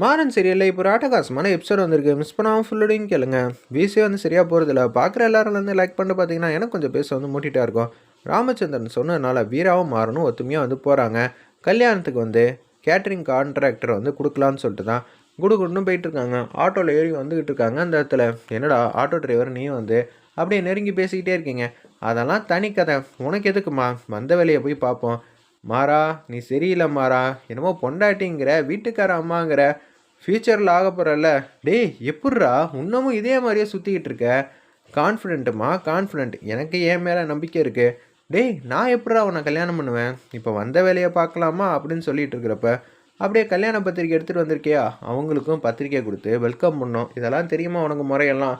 மாறன் சீரியலில் இப்போ ஒரு ஆட்டகாசமான எபிசோட் வந்திருக்கு. மிஸ் பண்ணாமல் ஃபுல்லோடையும் கேளுங்க. வீசே வந்து சரியாக போகிறதில்ல பார்க்குற எல்லாரும் வந்து லைக் பண்ணிட்டு பார்த்தீங்கன்னா எனக்கு கொஞ்சம் பேச வந்து மூட்டிகிட்டா இருக்கும். ராமச்சந்திரன் சொன்னதுனால வீராவும் மாறனும் ஒத்துமையாக வந்து போகிறாங்க கல்யாணத்துக்கு வந்து கேட்ரிங் கான்ட்ராக்டர் வந்து கொடுக்கலான்னு சொல்லிட்டு தான் குடுகுடுன்னு போயிட்டு இருக்காங்க. ஆட்டோவில் ஏறி வந்துக்கிட்டு இருக்காங்க அந்த இடத்துல. என்னடா ஆட்டோ டிரைவர் நீ வந்து அப்படியே நெருங்கி பேசிக்கிட்டே இருக்கீங்க. அதெல்லாம் தனி கதை. உனக்கு எதுக்குமா? வந்த வேலையை போய் பார்ப்போம். மாறா நீ சரியில்லை மாறா. என்னமோ பொண்டாட்டிங்கிற வீட்டுக்கார அம்மாங்கிற ஃப்யூச்சரில் ஆக போகிறல்ல டேய் எப்பட்றா இன்னமும் இதே மாதிரியே சுற்றிக்கிட்டு இருக்க. கான்ஃபிடென்ட்டுமா கான்ஃபிடென்ட் எனக்கு ஏன் மேலே நம்பிக்கை இருக்குது டேய் நான் எப்பட்றா உன்னை கல்யாணம் பண்ணுவேன்? இப்போ வந்த வேலையை பார்க்கலாமா? அப்படின்னு சொல்லிட்டு இருக்கிறப்ப அப்படியே கல்யாண பத்திரிக்கை எடுத்துகிட்டு வந்திருக்கியா? அவங்களுக்கும் பத்திரிக்கை கொடுத்து வெல்கம் பண்ணோம். இதெல்லாம் தெரியுமா உனக்கு முறையெல்லாம்?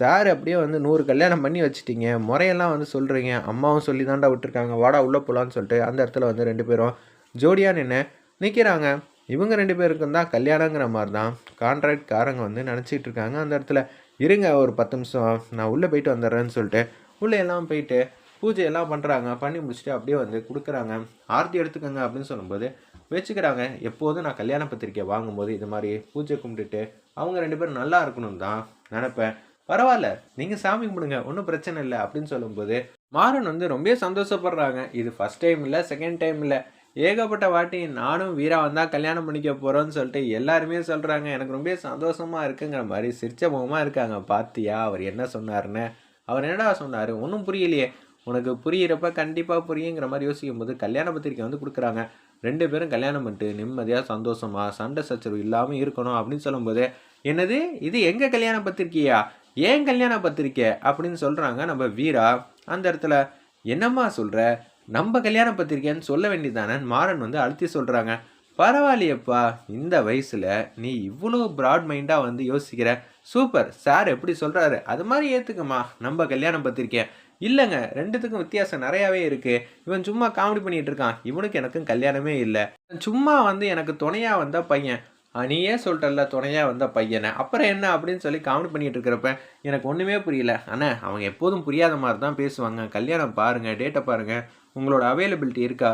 சார் அப்படியே வந்து நூறு கல்யாணம் பண்ணி வச்சுட்டீங்க. முறையெல்லாம் வந்து சொல்கிறீங்க அம்மாவும் சொல்லி தாண்டா விட்டுருக்காங்க. வாடா உள்ளே போகலான்னு சொல்லிட்டு அந்த இடத்துல வந்து ரெண்டு பேரும் ஜோடியாக நின்று நிற்கிறாங்க இவங்க ரெண்டு பேருக்கும் தான் கல்யாணங்கிற மாதிரி தான் கான்ட்ராக்ட் காரங்க வந்து நினச்சிட்டு இருக்காங்க. அந்த இடத்துல இருங்க ஒரு பத்து நிமிஷம் நான் உள்ளே போயிட்டு வந்துடுறேன்னு சொல்லிட்டு உள்ளே எல்லாம் போயிட்டு பூஜை எல்லாம் பண்ணுறாங்க பண்ணி முடிச்சுட்டு அப்படியே வந்து கொடுக்குறாங்க. ஆர்த்தி எடுத்துக்கோங்க அப்படின்னு சொல்லும்போது வச்சுக்கிறாங்க. எப்போதும் நான் கல்யாண பத்திரிக்கை வாங்கும்போது இது மாதிரி பூஜை கும்பிட்டுட்டு அவங்க ரெண்டு பேரும் நல்லா இருக்கணும் தான் நினப்பேன். பரவாயில்ல. நீங்கள் சாமி கும்பிடுங்க. ஒன்றும் பிரச்சனை இல்லை. அப்படின்னு சொல்லும்போது மாறன் வந்து ரொம்ப சந்தோஷப்படுறாங்க. இது ஃபஸ்ட் டைம் இல்லை செகண்ட் டைம் இல்லை. ஏகப்பட்ட வாட்டி நானும் வீரா வந்தால் கல்யாணம் பண்ணிக்க போகிறோன்னு சொல்லிட்டு எல்லாருமே சொல்கிறாங்க எனக்கு ரொம்ப சந்தோஷமாக இருக்குங்கிற மாதிரி சிரிச்ச முகமாக இருக்காங்க. பாத்தியா அவர் என்ன சொன்னார்னு அவர் என்னடா சொன்னார்? ஒன்றும் புரியலையே. உனக்கு புரியிறப்ப கண்டிப்பாக புரியுங்கிற மாதிரி யோசிக்கும் போது கல்யாண பத்திரிக்கை வந்து கொடுக்குறாங்க. ரெண்டு பேரும் கல்யாணம் பண்ணிட்டு நிம்மதியாக சந்தோஷமாக சண்டை சச்சரவு இல்லாமல் இருக்கணும் அப்படின்னு சொல்லும்போது என்னது? இது எங்கள் கல்யாண பத்திரிக்கையா? ஏன் கல்யாண பத்திரிக்கை? அப்படின்னு சொல்கிறாங்க நம்ம வீரா. அந்த இடத்துல என்னம்மா சொல்கிற நம்ம கல்யாணம் பத்திரிக்கைன்னு சொல்ல வேண்டியதானே மாறன் வந்து அழுத்தி சொல்கிறாங்க பரவாயில்லையப்பா இந்த வயசில் நீ இவ்வளோ ப்ராட் மைண்டாக வந்து யோசிக்கிற. சூப்பர் சார் எப்படி சொல்கிறாரு அது மாதிரி ஏற்றுக்கம்மா நம்ம கல்யாணம் பத்திரிக்கை இல்லைங்க ரெண்டுத்துக்கும் வித்தியாசம் நிறையாவே இருக்குது இவன் சும்மா காமெடி பண்ணிகிட்டு இருக்கான். இவனுக்கு எனக்கும் கல்யாணமே இல்லை. சும்மா வந்து எனக்கு துணையாக வந்த பையன். நீயே சொல்லிட்டல துணையாக வந்த பையனை. அப்புறம் என்ன அப்படின்னு சொல்லி காமெடி பண்ணிட்டு இருக்கிறப்ப எனக்கு ஒன்றுமே புரியல. அண்ணா அவங்க எப்போதும் புரியாத மாதிரி தான் பேசுவாங்க. கல்யாணம் பாருங்கள் டேட்டை பாருங்கள் உங்களோட அவைலபிலிட்டி இருக்கா?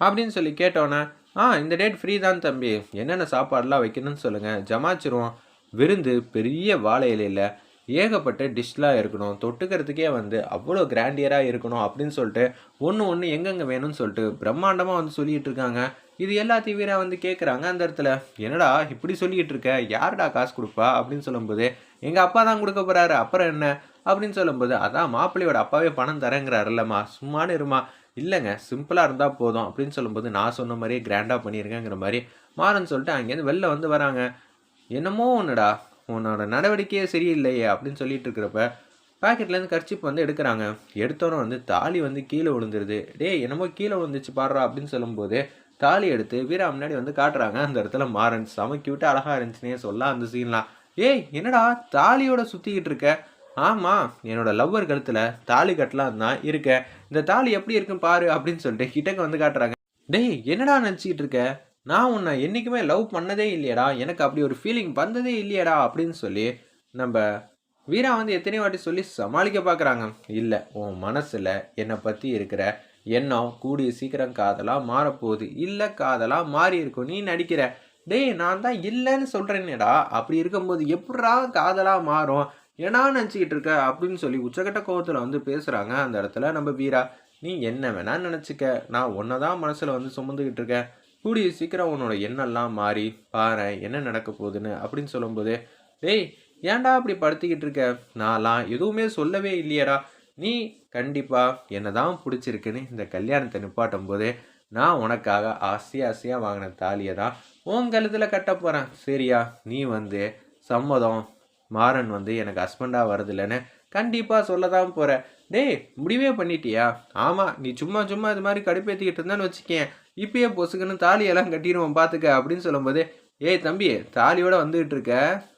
அப்படின்னு சொல்லி கேட்டோன்னே ஆ இந்த டேட் ஃப்ரீ தான் தம்பி. என்னென்ன சாப்பாடெலாம் வைக்கணும்னு சொல்லுங்கள் ஜமாச்சிருவோம். விருந்து பெரிய வாழை இலையில் ஏகப்பட்ட டிஷ்லாம் இருக்கணும். தொட்டுக்கிறதுக்கே வந்து அவ்வளோ கிராண்டியராக இருக்கணும் அப்படின்னு சொல்லிட்டு ஒன்று ஒன்று எங்கெங்கே வேணும்னு சொல்லிட்டு பிரம்மாண்டமாக வந்து சொல்லிகிட்டு இருக்காங்க. இது எல்லாத்தையும் வீரா வந்து கேட்குறாங்க அந்த இடத்துல. என்னடா இப்படி சொல்லிக்கிட்டு இருக்க? யாருடா காசு கொடுப்பா? அப்படின்னு சொல்லும்போது எங்கள் அப்பா தான் கொடுக்க போகிறாரு அப்புறம் என்ன? அப்படின்னு சொல்லும்போது அதான் மாப்பிள்ளையோட அப்பாவே பணம் தரேங்கிறாருல்லம்மா. சும்மானு இருமா. இல்லைங்க சிம்பிளாக இருந்தால் போதும் அப்படின்னு சொல்லும்போது நான் சொன்ன மாதிரியே கிராண்டாக பண்ணியிருக்கேங்கிற மாதிரி மாறன் சொல்லிட்டு அங்கேருந்து வெளில வந்து வராங்க. என்னமோ ஒன்றுடா உன்னோட நடவடிக்கையே சரியில்லையே அப்படின்னு சொல்லிட்டு இருக்கிறப்ப பாக்கெட்லேருந்து கர்ச்சிப் வந்து எடுக்கிறாங்க. எடுத்தோன்னே வந்து தாலி வந்து கீழே விழுந்துருது. டேய் என்னமோ கீழே விழுந்துச்சு பாடுறா அப்படின்னு சொல்லும்போது தாலி எடுத்து வீரா முன்னாடி வந்து காட்டுறாங்க. அந்த இடத்துல மாறன் செம கியூட்டு அழகா இருந்துச்சுன்னே சொல்லலாம் அந்த சீன்லாம் ஏய் என்னடா தாலியோட சுற்றிக்கிட்டு இருக்க? ஆமாம் என்னோட லவ்வர் கழுத்தில் தாலி கட்டலாம் தான் இருக்கேன். இந்த தாலி எப்படி இருக்குன்னு பாரு அப்படின்னு சொல்லிட்டு கிட்டக்க வந்து காட்டுறாங்க. டேய் என்னடா நினச்சிக்கிட்டு இருக்க? நான் உன்னை என்றைக்குமே லவ் பண்ணதே இல்லையடா. எனக்கு அப்படி ஒரு ஃபீலிங் வந்ததே இல்லையடா அப்படின்னு சொல்லி நம்ம வீரா வந்து எத்தனை வாட்டி சொல்லி சமாளிக்க பார்க்குறாங்க இல்லை உன் மனசில் என்னை பற்றி இருக்கிற எண்ணம் கூடிய சீக்கிரம் காதலாக மாறப்போகுது. இல்லை காதலாக மாறி இருக்கும். நீ நடிக்கிற. டேய் நான் தான் இல்லைன்னு சொல்கிறேன்னேடா அப்படி இருக்கும்போது எப்படா காதலாக மாறும்? ஏன்னா நினச்சிக்கிட்டு இருக்க அப்படின்னு சொல்லி உச்சக்கட்ட கோவத்தில் வந்து பேசுகிறாங்க அந்த இடத்துல. நம்ம வீரா நீ என்ன வேணால் நினச்சிக்க. நான் ஒன்றை தான் மனசில் வந்து சுமந்துக்கிட்டு இருக்கேன். கூடிய சீக்கிரம் உன்னோட எண்ணெல்லாம் மாறி பாரு என்ன நடக்க போகுதுன்னு அப்படின்னு சொல்லும்போது டேய் ஏன்டா அப்படி படுத்திக்கிட்டு இருக்க? நான்லாம் எதுவுமே சொல்லவே இல்லையேடா. நீ கண்டிப்பாக என்ன தான் பிடிச்சிருக்குன்னு இந்த கல்யாணத்தை நிப்பாட்டும் போது நான் உனக்காக ஆசை ஆசையாக வாங்கின தாலியை தான் உன் கழுத்தில் கட்ட போகிறேன் சரியா நீ வந்து சம்மதம் மாறன் வந்து எனக்கு ஹஸ்பண்டாக வரதில்லைன்னு கண்டிப்பாக சொல்ல தான் போகிறேன் டேய் முடிவே பண்ணிட்டியா? ஆமாம் நீ சும்மா சும்மா இது மாதிரி கடுப்பேற்றிக்கிட்டு இருந்தான்னு வச்சுக்கேன். இப்பயே பொசுக்குன்னு தாலியெல்லாம் கட்டிடுவோம் பார்த்துக்க அப்படின்னு சொல்லும்போது ஏய் தம்பி தாலியோட வந்துகிட்டு இருக்க?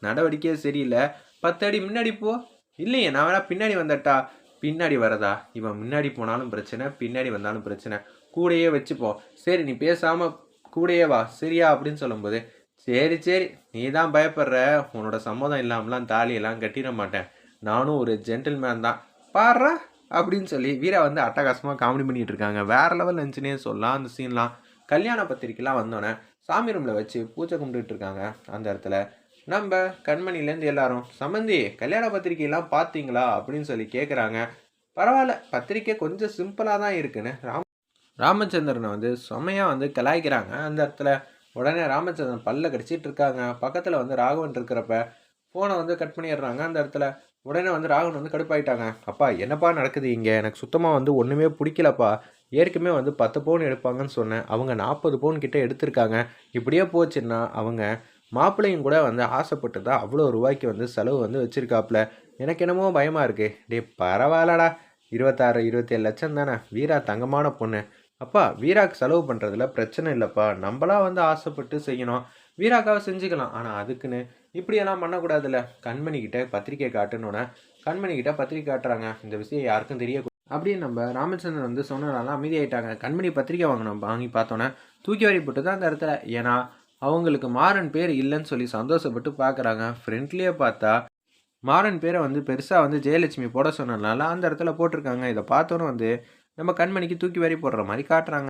நடவடிக்கையே சரியில்லை. பத்து அடி முன்னாடி போ. இல்லையே நான் வேணா பின்னாடி வந்தட்டா? பின்னாடி வரதா? இவன் முன்னாடி போனாலும் பிரச்சனை பின்னாடி வந்தாலும் பிரச்சனை. கூடையே வச்சுப்போம் சரி நீ பேசாமல் கூடையே வா. சரியா? அப்படின்னு சொல்லும்போது சரி சரி. நீ தான் பயப்படுற. உன்னோட சம்மதம் இல்லாமலாம் தாலியெல்லாம் கட்டிட மாட்டேன். நானும் ஒரு ஜென்டில்மேன் தான். பாடுறா? அப்படின்னு சொல்லி வீரா வந்து அட்டகாசமாக காமெடி பண்ணிகிட்டு இருக்காங்க. வேற லெவல் இருந்துச்சுன்னே சொல்லலாம். அந்த சீன்லாம் கல்யாண பத்திரிக்கைலாம் வந்தோடனே சாமி ரூமில் வச்சு பூஜை கும்பிட்டுட்டு இருக்காங்க. அந்த இடத்துல நம்ம கண்மணிலேருந்து எல்லாரும் சம்மந்தி கல்யாண பத்திரிக்கையெல்லாம் பார்த்தீங்களா? அப்படின்னு சொல்லி கேட்குறாங்க பரவாயில்ல. பத்திரிக்கை கொஞ்சம் சிம்பிளாக தான் இருக்குன்னு. ராம் ராமச்சந்திரனை வந்து செம்மையாக வந்து கலாய்க்கிறாங்க. அந்த இடத்துல உடனே ராமச்சந்திரன் பல்ல கடிச்சிட்டு இருக்காங்க. பக்கத்தில் வந்து ராகவன் இருக்கிறப்ப ஃபோனை வந்து கட் பண்ணிடுறாங்க. அந்த இடத்துல உடனே வந்து ராகவன் வந்து கடுப்பாயிட்டாங்க. அப்பா என்னப்பா நடக்குது இங்கே? எனக்கு சுத்தமாக வந்து ஒன்றுமே பிடிக்கலப்பா. ஏற்கனவே வந்து பத்து பவுன் எடுப்பாங்கன்னு சொன்னேன். அவங்க நாற்பது பவுன் கிட்டே எடுத்திருக்காங்க. இப்படியே போச்சுன்னா அவங்க மாப்பிள்ளையும் கூட வந்து ஆசைப்பட்டு தான் அவ்வளோ ரூபாய்க்கு வந்து செலவு வந்து வச்சுருக்காப்புல. எனக்கு என்னமோ பயமாக இருக்குது டேய் பரவாயில்லடா. இருபத்தாறு இருபத்தேழு லட்சம் தானே. வீரா தங்கமான பொண்ணு. அப்பா வீராக்கு செலவு பண்ணுறதுல பிரச்சனை இல்லைப்பா. நம்மளா வந்து ஆசைப்பட்டு செய்யணும். வீராக்காவை செஞ்சுக்கலாம். ஆனால் அதுக்குன்னு இப்படியெல்லாம் பண்ணக்கூடாதுல்ல. கண்மணிக்கிட்ட பத்திரிக்கை காட்டணுன்னே கண்மணிக்கிட்ட பத்திரிக்கை காட்டுறாங்க. இந்த விஷயம் யாருக்கும் தெரிய அப்படின்னு நம்ம ராமச்சந்திரன் வந்து சொன்னனால அமைதியாயிட்டாங்க. கண்மணி பத்திரிக்கை வாங்கணும். வாங்கி பார்த்தோன்னே தூக்கி வாரி போட்டு தான் அந்த இடத்துல. ஏன்னா அவங்களுக்கு மாறன் பேர் இல்லைன்னு சொல்லி சந்தோஷப்பட்டு பார்க்குறாங்க. ஃப்ரெண்ட்லியே பார்த்தா மாறன் பேரை வந்து பெருசாக வந்து ஜெயலட்சுமி போட சொன்னதுனால அந்த இடத்துல போட்டிருக்காங்க. இதை பார்த்தோன்னே வந்து நம்ம கண்மணிக்கு தூக்கி வாரி போடுற மாதிரி காட்டுறாங்க.